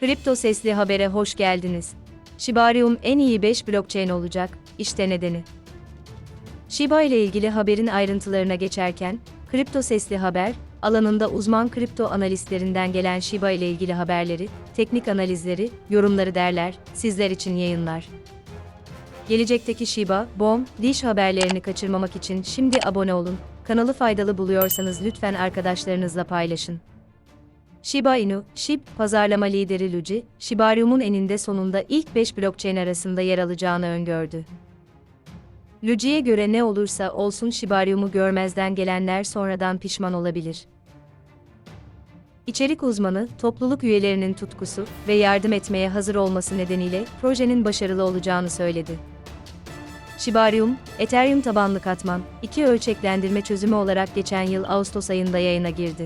Kripto Sesli Haber'e hoş geldiniz. Shibarium en iyi 5 blockchain olacak, işte nedeni. Shiba ile ilgili haberin ayrıntılarına geçerken, Kripto Sesli Haber, alanında uzman kripto analistlerinden gelen Shiba ile ilgili haberleri, teknik analizleri, yorumları derler, sizler için yayınlar. Gelecekteki Shiba, BOM, Dish haberlerini kaçırmamak için şimdi abone olun. Kanalı faydalı buluyorsanız lütfen arkadaşlarınızla paylaşın. Shiba Inu, SHIB, pazarlama lideri Luigi, Shibarium'un eninde sonunda ilk 5 blockchain arasında yer alacağını öngördü. Luigi'ye göre ne olursa olsun Shibarium'u görmezden gelenler sonradan pişman olabilir. İçerik uzmanı, topluluk üyelerinin tutkusu ve yardım etmeye hazır olması nedeniyle projenin başarılı olacağını söyledi. Shibarium, Ethereum tabanlı katman, iki ölçeklendirme çözümü olarak geçen yıl Ağustos ayında yayına girdi.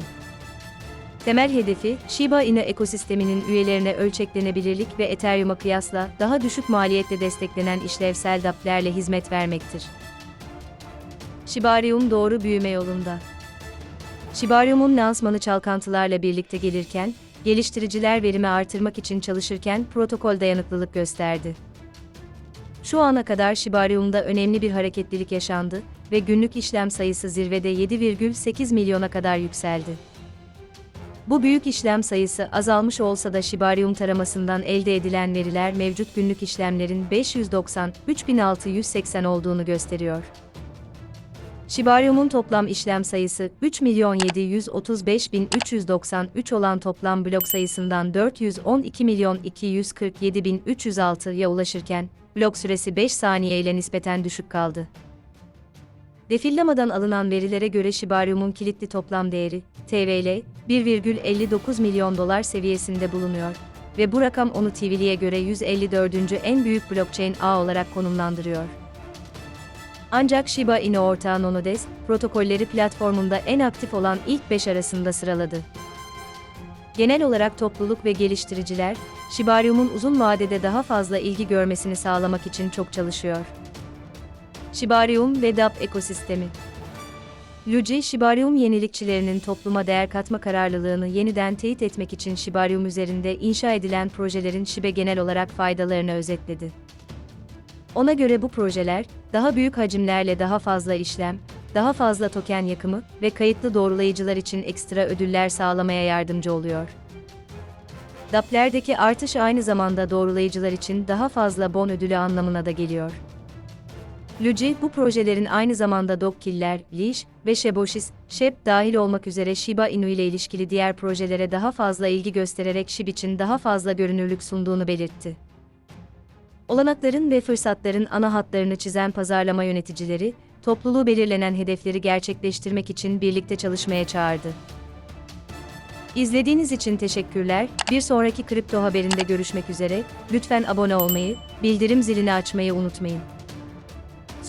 Temel hedefi, Shiba Inu ekosisteminin üyelerine ölçeklenebilirlik ve Ethereum'a kıyasla daha düşük maliyetle desteklenen işlevsel dApp'lerle hizmet vermektir. Shibarium doğru büyüme yolunda. Shibarium'un lansmanı çalkantılarla birlikte gelirken, geliştiriciler verimi artırmak için çalışırken protokol dayanıklılık gösterdi. Şu ana kadar Shibarium'da önemli bir hareketlilik yaşandı ve günlük işlem sayısı zirvede 7,8 milyona kadar yükseldi. Bu büyük işlem sayısı azalmış olsa da Shibarium taramasından elde edilen veriler mevcut günlük işlemlerin 590-3680 olduğunu gösteriyor. Shibarium'un toplam işlem sayısı 3.735.393 olan toplam blok sayısından 412.247.306'ya ulaşırken, blok süresi 5 saniye ile nispeten düşük kaldı. Defillamadan alınan verilere göre Shibarium'un kilitli toplam değeri, TVL, 1,59 milyon dolar seviyesinde bulunuyor ve bu rakam onu TVL'ye göre 154. en büyük blockchain ağ olarak konumlandırıyor. Ancak Shiba Inu ortağı Nonodes, protokolleri platformunda en aktif olan ilk 5 arasında sıraladı. Genel olarak topluluk ve geliştiriciler, Shibarium'un uzun vadede daha fazla ilgi görmesini sağlamak için çok çalışıyor. Shibarium ve dApp ekosistemi. Luigi, Shibarium yenilikçilerinin topluma değer katma kararlılığını yeniden teyit etmek için Shibarium üzerinde inşa edilen projelerin Shibe genel olarak faydalarını özetledi. Ona göre bu projeler, daha büyük hacimlerle daha fazla işlem, daha fazla token yakımı ve kayıtlı doğrulayıcılar için ekstra ödüller sağlamaya yardımcı oluyor. DApp'lerdeki artış aynı zamanda doğrulayıcılar için daha fazla bon ödülü anlamına da geliyor. Luigi, bu projelerin aynı zamanda Dokkiller, Leash ve Sheboshis, Sheb dahil olmak üzere Shiba Inu ile ilişkili diğer projelere daha fazla ilgi göstererek Shib için daha fazla görünürlük sunduğunu belirtti. Olanakların ve fırsatların ana hatlarını çizen pazarlama yöneticileri, topluluğu belirlenen hedefleri gerçekleştirmek için birlikte çalışmaya çağırdı. İzlediğiniz için teşekkürler. Bir sonraki kripto haberinde görüşmek üzere. Lütfen abone olmayı, bildirim zilini açmayı unutmayın.